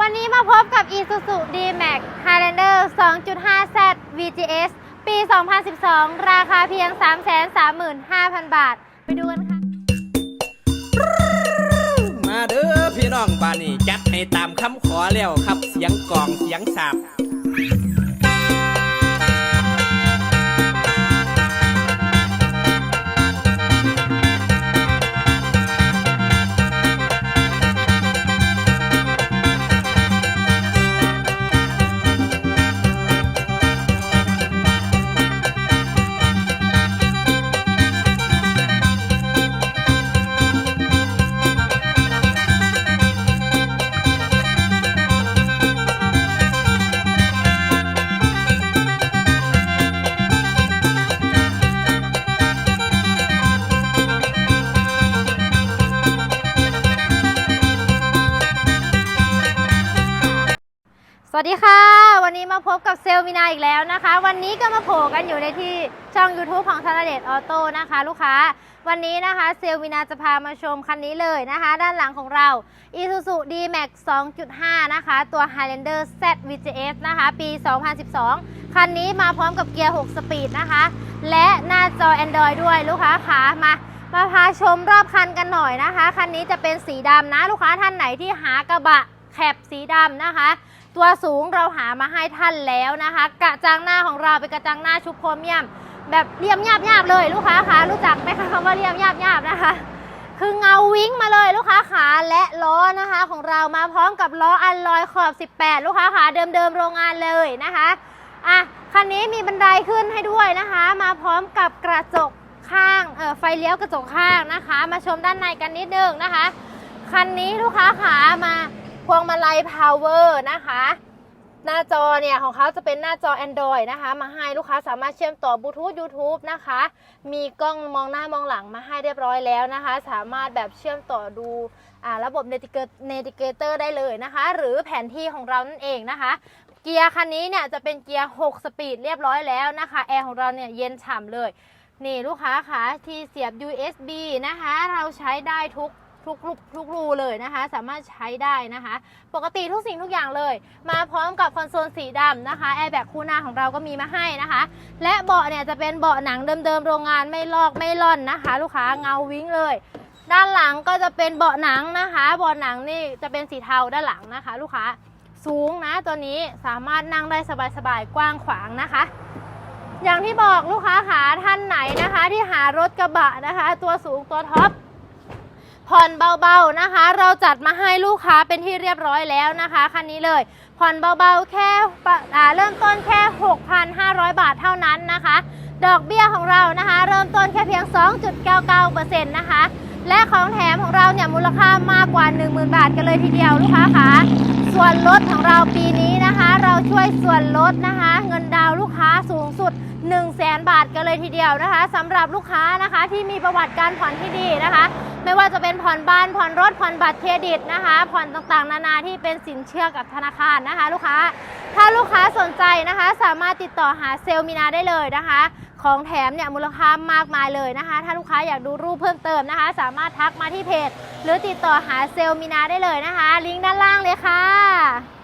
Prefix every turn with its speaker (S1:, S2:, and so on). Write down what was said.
S1: วันนี้มาพบกับ Isuzu D-Max Highlander 2.5Z VGS ปี 2012 ราคาเพียง 335,000 บาท ไปดูกันค่ะ
S2: มาเด้อพี่น้องบ้านนี้จัดให้ตามคำขอแล้วครับ เสียงกลองเสียงสาบ
S1: ดีค่ะ วันนี้มาพบกับเซลมินาอีกแล้วนะคะ วันนี้ก็มาโผล่กันอยู่ในที่ช่อง YouTube ของ t าเดชออโต้นะคะ ลูกค้า วันนี้นะคะเซลมินาจะพามาชมคันนี้เลยนะคะ ด้านหลังของเรา Isuzu D-Max 2.5 นะคะ ตัว Highlander Z VGS นะคะ ปี 2012 คันนี้มาพร้อมกับเกียร์ 6 สปีดนะคะ และหน้าจอ Android ด้วยลูกค้าขามามาพาชมรอบคันกันหน่อยนะคะ คันนี้จะเป็นสีดำนะ ลูกค้าท่านไหนที่หากระบะแคบสีดำนะคะ ตัวสูงเราหามาให้ท่านแล้วนะคะ กระจังหน้าของเราเป็นกระจังหน้าชุบโครเมียม แบบเรียมหยาบยาบๆเลยลูกค้าคะรู้จักไหมคะคำว่าเรียมหยาบยาบๆนะคะ คือเงาวิ้งมาเลยลูกค้าขาและล้อนะคะ ของเรามาพร้อมกับล้ออัลลอยขอบ 18 ลูกค้าขาเดิมๆโรงงานเลยนะคะอะคันนี้มีบันไดขึ้นให้ด้วยนะคะ มาพร้อมกับกระจกข้างเออไฟเลี้ยวกระจกข้างนะคะ มาชมด้านในกันนิดนึงนะคะ คันนี้ลูกค้าขามา พวงมาลัยพาวเวอร์นะคะ หน้าจอเนี่ยของเขาจะเป็นหน้าจอ Android นะคะ มาให้ลูกค้าสามารถเชื่อมต่อบลูทูธ YouTube นะคะ มีกล้องมองหน้ามองหลังมาให้เรียบร้อยแล้วนะคะ สามารถแบบเชื่อมต่อดูอ่าระบบ Navigator ได้เลยนะคะ หรือแผนที่ของเรานั่นเองนะคะเกียร์คันนี้เนี่ยจะเป็นเกียร์ 6 สปีดเรียบร้อยแล้วนะคะแอร์ของเราเนี่ยเย็นฉ่ำเลย นี่ลูกค้าคะที่เสียบ USB นะคะ เราใช้ได้ทุก ทุกรูทุกรูเลยนะคะ สามารถใช้ได้นะคะ ปกติทุกสิ่งทุกอย่างเลย มาพร้อมกับคอนโซลสีดำนะคะแอร์แบ็กคู่หน้าของเราก็มีมาให้นะคะ และเบาะเนี่ยจะเป็นเบาะหนังเดิมๆโรงงานไม่ลอกไม่ล่อนนะคะ ลูกค้าเงาวิ้งเลย ด้านหลังก็จะเป็นเบาะหนังนะคะเบาะหนังนี่จะเป็นสีเทาด้านหลังนะคะ ลูกค้าสูงนะตัวนี้สามารถนั่งได้สบายๆกว้างขวางนะคะอย่างที่บอกลูกค้าขาท่านไหนนะคะ ที่หารถกระบะนะคะ ตัวสูงตัวท็อป ผ่อนเบาๆนะคะ เราจัดมาให้ลูกค้าเป็นที่เรียบร้อยแล้วนะคะคันนี้เลย ผ่อนเบาๆแค่เริ่มต้นแค่ 6,500 บาทเท่านั้นนะคะ ดอกเบี้ยของเรานะคะ เริ่มต้นแค่เพียง 2.99%นะคะ และของแถมของเราเนี่ยมูลค่ามากกว่า 10,000 บาทกันเลยทีเดียวลูกค้าคะส่วนลดของเราปีนี้นะคะ เราช่วยส่วนลดนะคะ เงินดาวน์ลูกค้าสูงสุด1 0 0 0 0แบาทกันเลยทีเดียวนะคะสำหรับลูกค้านะคะที่มีประวัติการผ่อนที่ดีนะคะ ไม่ว่าจะเป็นผ่อนบ้านผ่อนรถผ่อนบัตรเครดิตนะคะ ผ่อนต่างๆ นานาที่เป็นสินเชื่อกับธนาคารนะคะ ลูกค้า ถ้าลูกค้าสนใจนะคะ สามารถติดต่อหาเซลล์มีนาได้เลยนะคะ ของแถมเนี่ยมูลค่ามากมายเลยนะคะ ถ้าลูกค้าอยากดูรูปเพิ่มเติมนะคะ สามารถทักมาที่เพจ หรือติดต่อหาเซลล์มีนาได้เลยนะคะ ลิงก์ด้านล่างเลยค่ะ